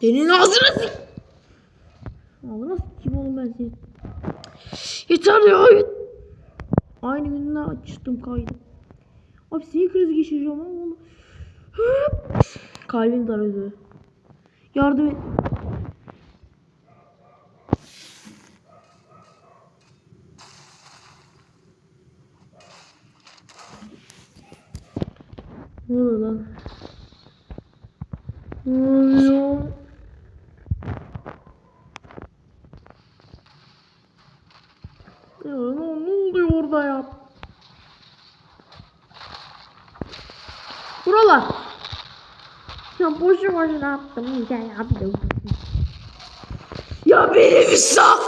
Senin ağzına sık. Ağzına kim oğlum ben seni. Yeter ya. Aynı günde açtım kaydı. Abi sinir krizi geçireceğim ama oğlum. Kalbim daraldı. Yardım et. Ne oluyor lan? Ne oluyor? Ya ne, ne oluyor orada ya? Buralar. Boşuna attım. Ya bir de. Ya beni bir sal.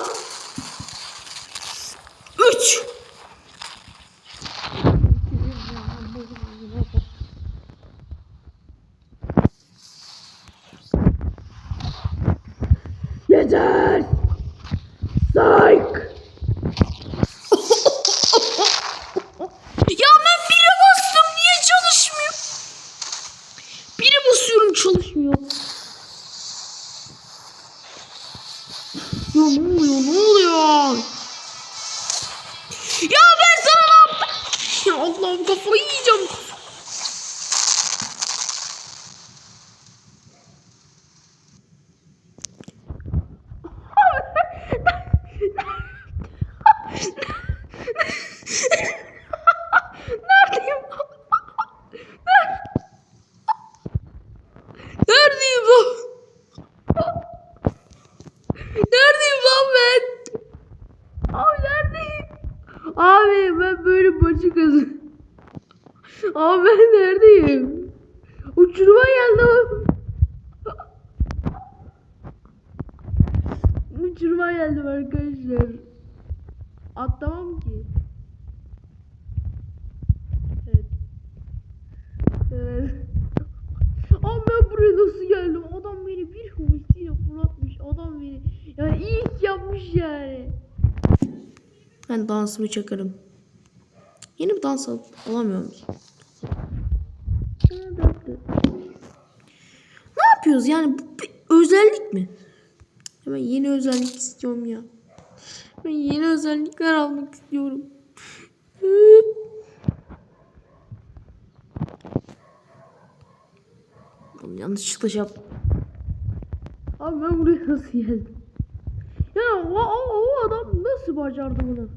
Üç. Yeter. Psych. sleep. Abi ben neredeyim? Uçuruma geldim. Uçuruma geldim arkadaşlar. Atlamam ki. Evet. Evet. Abi ben buraya nasıl geldim? Adam beni bir huvisiyle fırlatmış. Adam beni yani iyi ki yapmış yani. Ben dansımı çakarım. Yeni bir dans al alamıyor musun? Ne yapıyoruz yani? Bu bir özellik mi? Hemen yeni özellik istiyorum ya. Ben yeni özellikler almak istiyorum. Oğlum yanlışlıkla şey yaptım. Abi ben buraya nasıl geldim? Ya o, o, o adam nasıl bacardı bunu?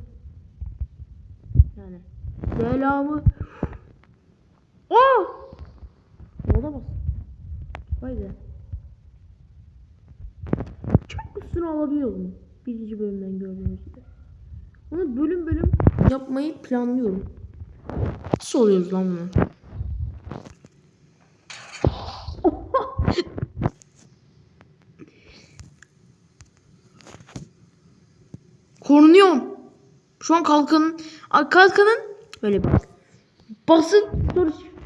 Yani selamı. Oh! Olamaz. Vay be. Üstüne alabiliyorum. Birinci bölümden gördüğünüz gibi. Onu bölüm bölüm yapmayı planlıyorum. Nasıl oluyoruz lan bunu? Korunuyorum. Şu an kalkanın kalkanın böyle bak. Basın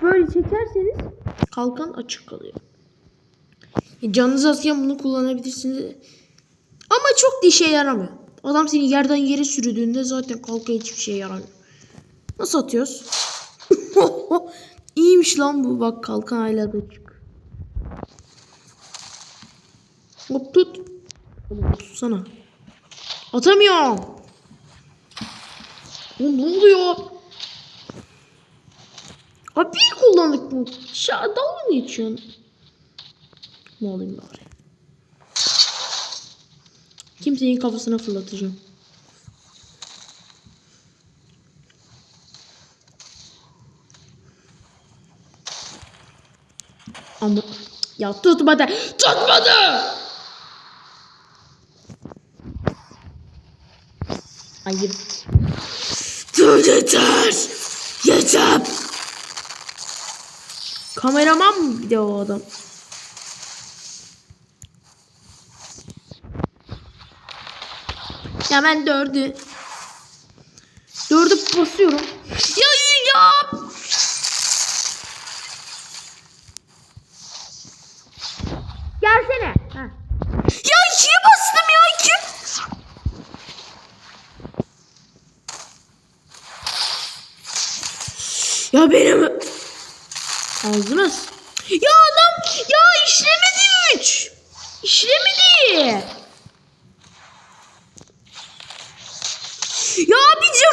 böyle çekerseniz kalkan açık kalıyor. E, Canınız azken bunu kullanabilirsiniz. Ama çok da işe yaramıyor. Adam seni yerden yere sürüdüğünde zaten kalkan hiçbir şey yaramıyor. Nasıl atıyoruz? İyiymiş lan bu. Bak kalkan hala da açık. Hop tut. Oğlum tutsana. Atamıyorum. Oğlum ne oluyor? Abi bir kullandık bu. Şa dalga mı geçiyorsun? Ne olayım bari. Kimsenin kafasına fırlatacağım. Ama ya tutmadı. Tutmadı. Hayır. Dur yeter. Yeter. Kameraman mı bir de o adam? Ya ben dördü. Dördü basıyorum. Ya ya. Gelsene. Ha. Ya ikiye bastım ya iki. Ya benim ağzına s- Ya adam ya işlemedi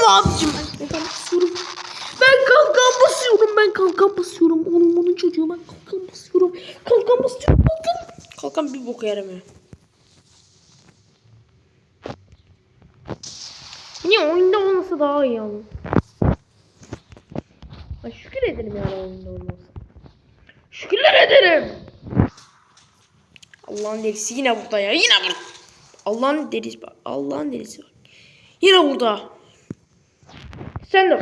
abicim. Ben kalkan basıyorum. Ben kalkan basıyorum. Ben kalkan basıyorum. Onun onun çocuğu ben kalkan basıyorum. Kalkan basıyorum. Kalkan. Kalkan bir boka yaramıyor. Niye oyunda olmasa daha iyi olur. Ay şükür ederim yani oyunda olmasa. Şükürler ederim. Allah'ın delisi yine burada ya. Yine burada. Allah'ın delisi bak. Allah'ın delisi bak. Yine burada. Sen de.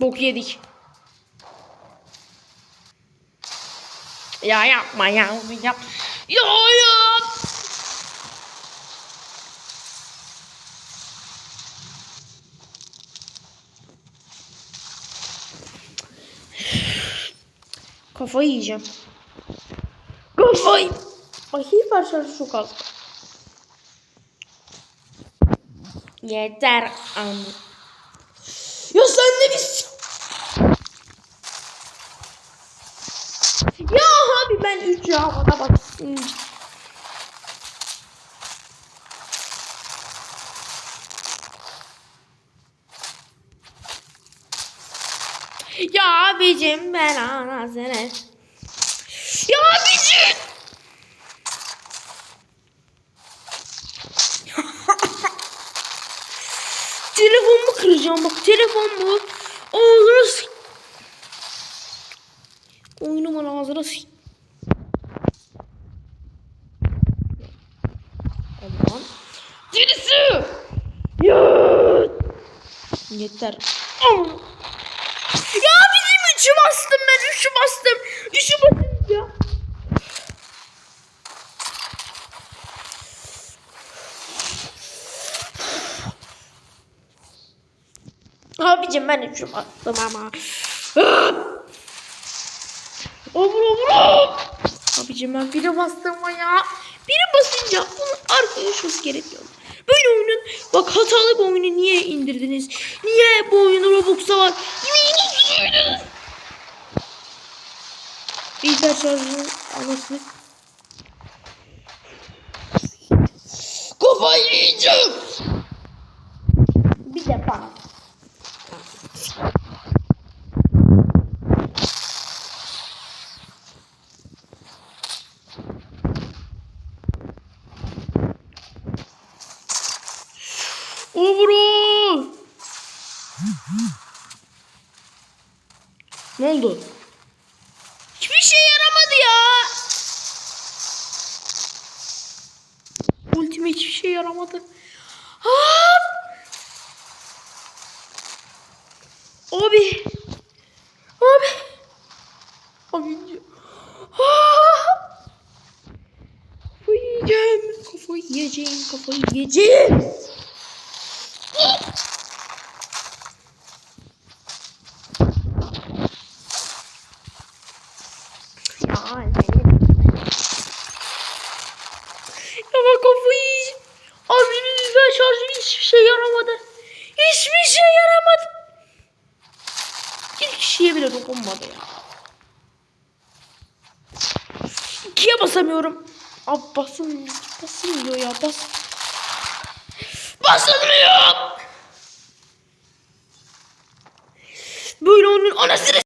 Bok yedik. Ya yapma ya. Yap. Ya yap. Kafayı yiyeceğim. Kafayı. Ay hiper şarjı çok az. Yeter ama. Ya sen de bir... Ya abi ben 3 ya bana bak. Ya abicim ben anasını. Ya abicim. Telefonumu kıracağım bak telefonumu. Ağzına s- Oyunumun ağzına s- Aman. Birisi. Ya. Yeter. Ya bizim üçü bastım ben üçü bastım. Üçü bastım ya. Abicim ben üçü bastım ama. Olur olur. Abicim ben biri bastım ya. Biri basınca bunun arkadaşımız gerekiyor. Böyle oyunun bak hatalı bir oyunu niye indirdiniz? Niye bu oyunu Robux'a var? Bilgisayar şarjının anasını. Kafayı yiyeceğim. Bir de Obro. Ne oldu? Hiçbir şey yaramadı ya. Ultime hiçbir şey yaramadı. Abi. Abi. Abi. Kafayı yiyeceğim. Kafayı yiyeceğim. Kafayı yiyeceğim. Ya Ya bak kafayı yiyeceğim. Abinin yüzden şarjım hiçbir şey yaramadı. Hiçbir şey yaramadı. Bir kişiye bile dokunmadı ya. İkiye basamıyorum. Abi basılmıyor. Basılmıyor ya bas. Basılmıyor. Böyle onun anasını